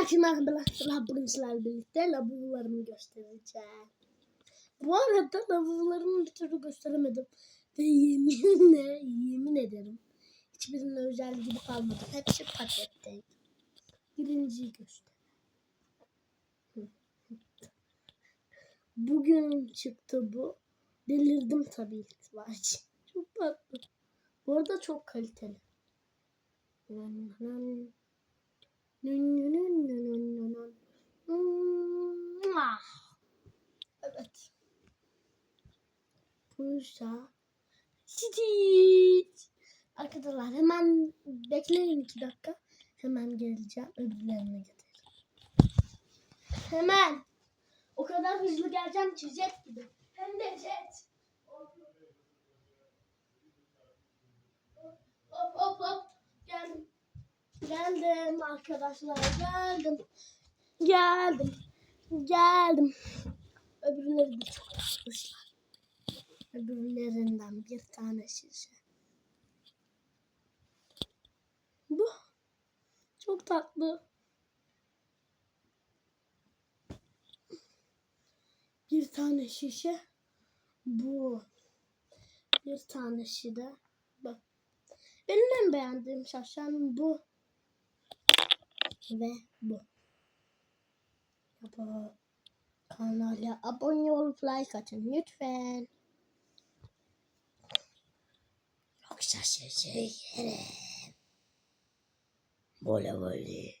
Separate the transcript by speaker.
Speaker 1: Herkese arkadaşlar bugün sizlerle birlikte labubularımı göstereceğim. Bu arada labubularımı bir türlü gösteremedim. Ve yeminle yemin ederim. Hiçbirinin özel gibi kalmadı. Hepsi pakette. Birinciyi göster. Bugün çıktı bu. Delirdim tabii var. Çok tatlı. Bu arada çok kaliteli. Evet. Puşa. Stitch. Arkadaşlar hemen bekleyin iki dakika. Hemen geleceğim. Öbürlerine getireceğim. Hemen. O kadar hızlı geleceğim ki jet gibi. Hem de jet. Hop hop hop. Geldim. Geldim arkadaşlar. Geldim. Geldim. Geldim. Öbürleri de çok yapmışlar. Öbürlerinden bir tane şişe. Bu çok tatlı. Bir tane şişe. Bu. Bir tane şişe. Bak. Benim en beğendiğim şaşan bu. Ve bu. Bu. Kanala abone olup like atın lütfen. Yoksa sizi yerim. Böyle böyle.